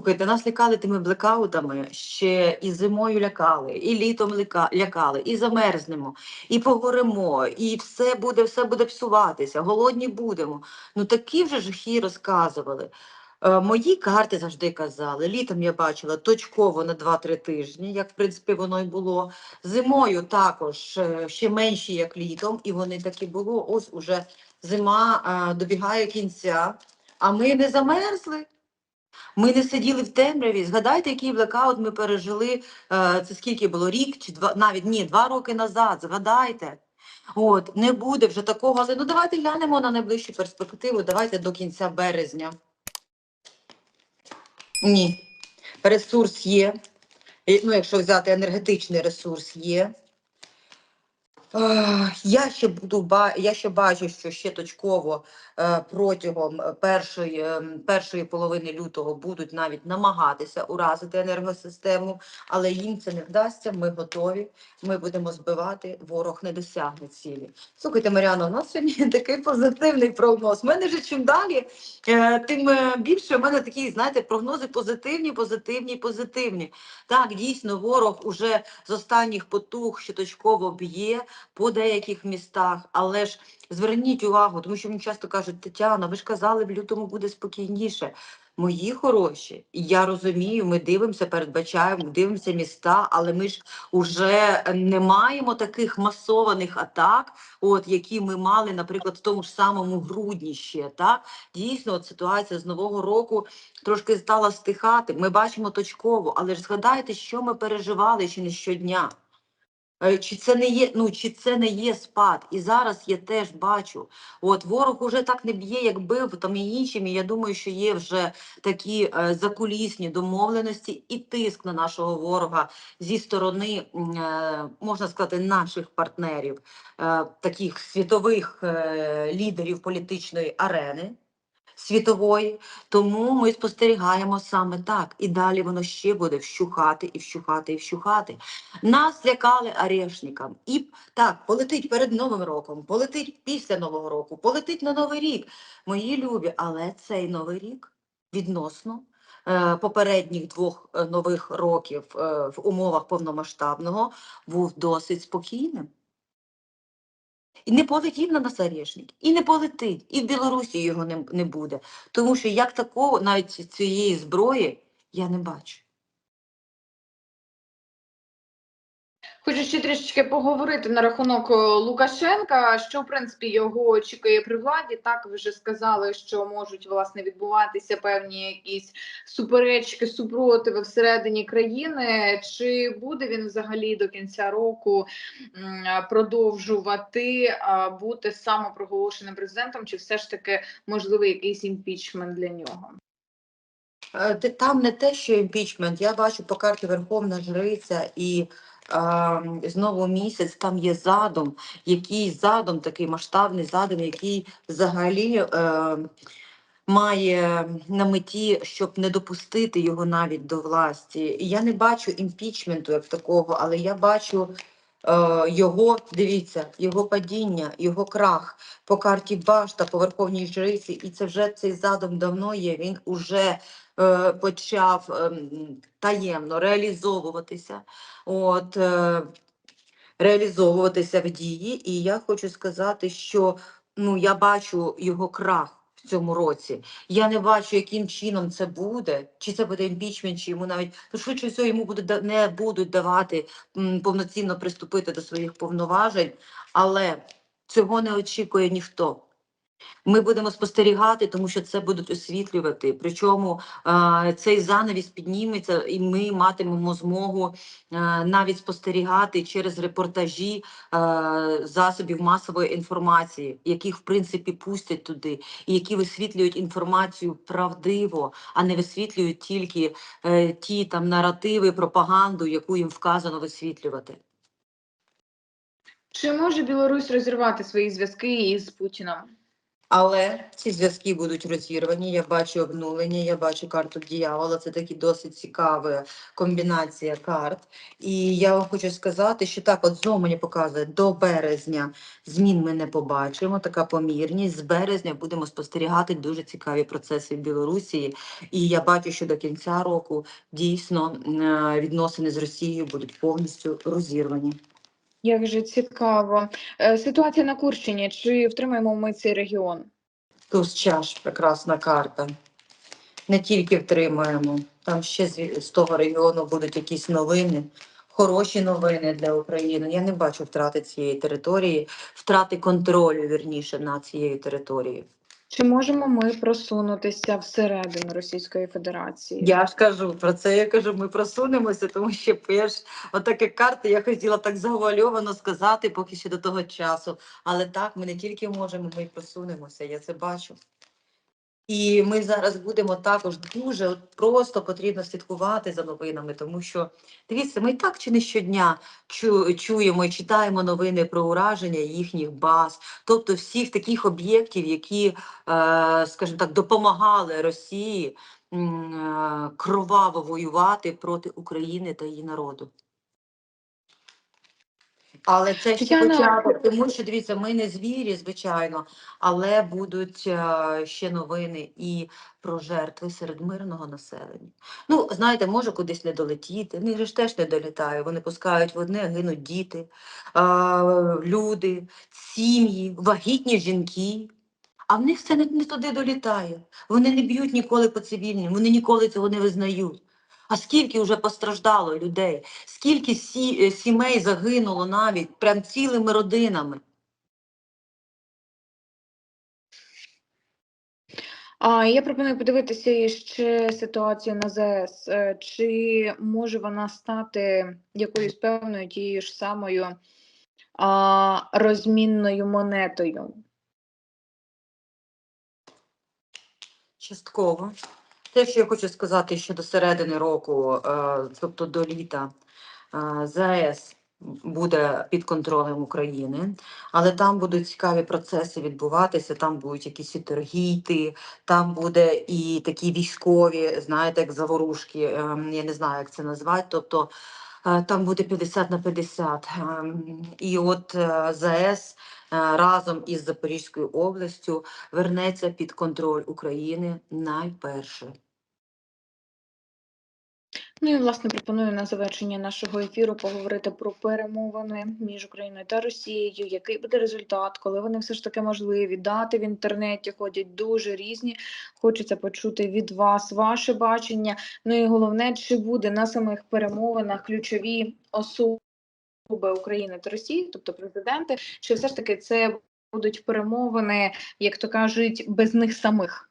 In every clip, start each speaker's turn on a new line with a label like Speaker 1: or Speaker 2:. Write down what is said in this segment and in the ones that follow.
Speaker 1: Слухайте, нас лякали тими блекаутами, ще і зимою лякали, і літом лякали, і замерзнемо, і погоремо, і все буде, все буде псуватися, голодні будемо. Ну такі вже жахи розказували. Е, мої карти завжди казали. Літом я бачила точково на 2-3 тижні, як в принципі воно й було. Зимою також е, ще менші, як літом, і вони так і було. Ось уже зима е, добігає кінця, а ми не замерзли. Ми не сиділи в темряві. Згадайте, який блекаут ми пережили. е, Це скільки було? Рік чи два, навіть ні, два роки назад. Згадайте. От, не буде вже такого. Але ну давайте глянемо на найближчу перспективу. Давайте до кінця березня. Ні. Ресурс є. Ну, якщо взяти енергетичний ресурс є. Е, Я ще буду я ще бачу, що ще точково е, протягом е, першої, ем, першої половини лютого будуть навіть намагатися уразити енергосистему, але їм це не вдасться. Ми готові. Ми будемо збивати. Ворог не досягне цілі. Слухайте, Маріано, у нас сьогодні такий позитивний прогноз. У мене вже чим далі, е, тим е, більше у мене такі, знаєте, прогнози позитивні, позитивні, позитивні. Так, дійсно, ворог уже з останніх потуг ще точково б'є по деяких містах, але ж зверніть увагу, тому що мені часто кажуть, Тетяна, ви ж казали, в лютому буде спокійніше. Мої хороші, я розумію, ми дивимося, передбачаємо, дивимося міста, але ми ж уже не маємо таких масованих атак, от які ми мали, наприклад, в тому ж самому грудні ще. Так дійсно, от ситуація з нового року трошки стала стихати. Ми бачимо точково, але ж згадайте, що ми переживали ще не щодня. Е, Чи це не є, ну чи це не є спад? І зараз я теж бачу. От ворог уже так не б'є, як бив там і іншим. І я думаю, що є вже такі е, закулісні домовленості і тиск на нашого ворога зі сторони, е, можна сказати, наших партнерів, е, таких світових е, лідерів політичної арени. Світової, тому ми спостерігаємо саме так, і далі воно ще буде вщухати і вщухати і вщухати. Нас лякали арешникам. І так, полетить перед Новим роком, полетить після Нового року, полетить на Новий рік. Мої любі, але цей Новий рік відносно е, попередніх двох е, нових років е, в умовах повномасштабного був досить спокійним. І не полетів на насарежник, і не полетить, і в Білорусі його не, не буде. Тому що як такого, навіть цієї зброї, я не бачу.
Speaker 2: Хочу ще трішечки поговорити на рахунок е, Лукашенка, що в принципі його очікує при владі. Так ви вже сказали, що можуть власне відбуватися певні якісь суперечки, супротиви всередині країни. Чи буде він взагалі до кінця року продовжувати бути самопроголошеним президентом, чи все ж таки можливий якийсь імпічмент для нього?
Speaker 1: Е, Там не те, що імпічмент. Я бачу по карті Верховна Жриця і е, знову місяць, там є задум, який задум, такий масштабний задум, який взагалі е, має на меті, щоб не допустити його навіть до власті. Я не бачу імпічменту як такого, але я бачу е, його, дивіться, його падіння, його крах по карті Башта, по Верховній Жриці, і це вже цей задум давно є. Він уже почав ем, таємно реалізовуватися. От, е, реалізовуватися в дії. І я хочу сказати, що ну, я бачу його крах. В цьому році я не бачу, яким чином це буде, чи це буде імпічмент, чи йому навіть ну, швидше всього йому буде не будуть давати повноцінно приступити до своїх повноважень, але цього не очікує ніхто. Ми будемо спостерігати, тому що це будуть освітлювати. Причому цей занавіс підніметься, і ми матимемо змогу навіть спостерігати через репортажі засобів масової інформації, яких в принципі пустять туди, і які висвітлюють інформацію правдиво, а не висвітлюють тільки е, ті там наративи, пропаганду, яку їм вказано висвітлювати.
Speaker 2: Чи може Білорусь розірвати свої зв'язки із Путіном?
Speaker 1: Але ці зв'язки будуть розірвані. Я бачу обнулення, я бачу карту дьявола. Це такі досить цікава комбінація карт. І я вам хочу сказати, що так, от знову мені показує, до березня змін ми не побачимо. Така помірність. З березня будемо спостерігати дуже цікаві процеси в Білорусі. І я бачу, що до кінця року дійсно е, відносини з Росією будуть повністю розірвані.
Speaker 2: Як же цікаво. Е, Ситуація на Курщині. Чи втримаємо ми цей регіон?
Speaker 1: Туз чаш, прекрасна карта. Не тільки втримаємо, там ще з, того регіону будуть якісь новини, хороші новини для України. Я не бачу втрати цієї території, втрати контролю, вірніше, над цією територією.
Speaker 2: Чи можемо ми просунутися всередину Російської Федерації?
Speaker 1: Я ж кажу про це. Я кажу, ми просунемося, тому що перш отакі карти я хотіла так завуальовано сказати, поки ще до того часу. Але так, ми не тільки можемо, ми й просунемося. Я це бачу. І ми зараз будемо також дуже просто потрібно слідкувати за новинами, тому що дивіться, ми так чи не щодня чу, чуємо і читаємо новини про ураження їхніх баз, тобто всіх таких об'єктів, які, е, скажімо так, допомагали Росії е, кроваво воювати проти України та її народу. Але це ще
Speaker 2: Тетяна,
Speaker 1: початок, тому що дивіться, ми не звірі, звичайно, але будуть е, ще новини і про жертви серед мирного населення. Ну, знаєте, може кудись не долетіти. В них ж теж не долітає. Вони пускають в одне, гинуть діти, е, люди, сім'ї, вагітні жінки. А в них все не, не туди долітає. Вони не б'ють ніколи по цивільним, вони ніколи цього не визнають. А скільки вже постраждало людей, скільки сі, е, сімей загинуло навіть прям цілими родинами.
Speaker 2: А я пропоную подивитися ще ситуацію на ЗС. Е, Чи може вона стати якоюсь певною тією ж самою а, розмінною монетою?
Speaker 1: Частково. Те, що я хочу сказати, що до середини року, е, тобто до літа, е, ЗАЕС буде під контролем України, але там будуть цікаві процеси відбуватися, там будуть якісь і торгійти, там буде і такі військові, знаєте, як заворушки, е, я не знаю, як це назвати, тобто там буде 50 на 50. Ем, І от е, ЗАЕС е, разом із Запорізькою областю вернеться під контроль України найперше.
Speaker 2: Ну і власне пропоную на завершення нашого ефіру поговорити про перемовини між Україною та Росією. Який буде результат, коли вони все ж таки можливі? Дати в інтернеті ходять дуже різні. Хочеться почути від вас ваше бачення. Ну і головне, чи буде на самих перемовинах ключові особи України та Росії, тобто президенти, чи все ж таки це будуть перемовини, як то кажуть, без них самих?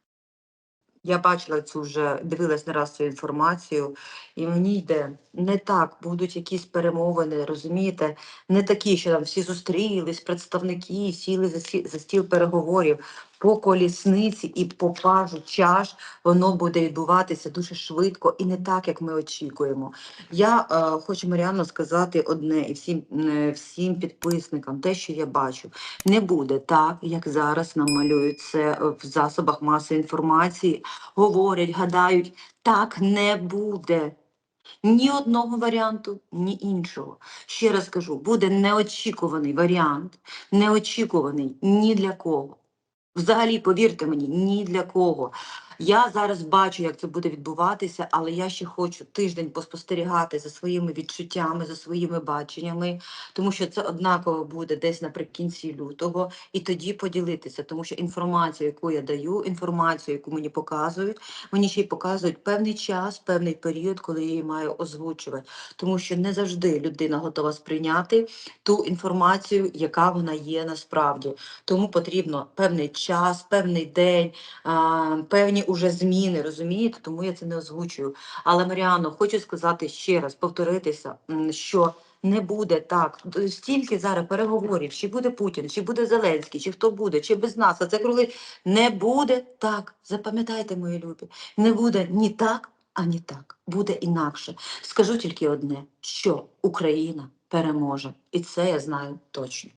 Speaker 1: Я бачила цю вже, дивилась не раз цю інформацію, і мені йде не так, будуть якісь перемовини, розумієте, не такі, що там всі зустрілись, представники, сіли за, сі- за стіл переговорів по колісниці і по пажу чаш, воно буде відбуватися дуже швидко і не так, як ми очікуємо. Я е, хочу Маріанно сказати одне і всім, е, всім підписникам, те, що я бачу, не буде так, як зараз нам малюють це в засобах масової інформації, говорять, гадають, так не буде. Ні одного варіанту, ні іншого. Ще раз кажу, буде неочікуваний варіант, неочікуваний ні для кого. Взагалі, повірте мені, ні для кого. Я зараз бачу, як це буде відбуватися, але я ще хочу тиждень поспостерігати за своїми відчуттями, за своїми баченнями, тому що це однаково буде десь наприкінці лютого, і тоді поділитися, тому що інформацію, яку я даю, інформацію, яку мені показують, мені ще й показують певний час, певний період, коли я її маю озвучувати, тому що не завжди людина готова сприйняти ту інформацію, яка вона є насправді. Тому потрібно певний час, певний день, певні уже зміни, розумієте? Тому я це не озвучую. Але Маріано, хочу сказати ще раз, повторитися, що. Не буде так. Стільки зараз переговорів, чи буде Путін, чи буде Зеленський, чи хто буде, чи без нас. А це круги. Не буде так. Запам'ятайте, мої любі. Не буде ні так, ані так. Буде інакше. Скажу тільки одне: що Україна переможе. І це я знаю точно.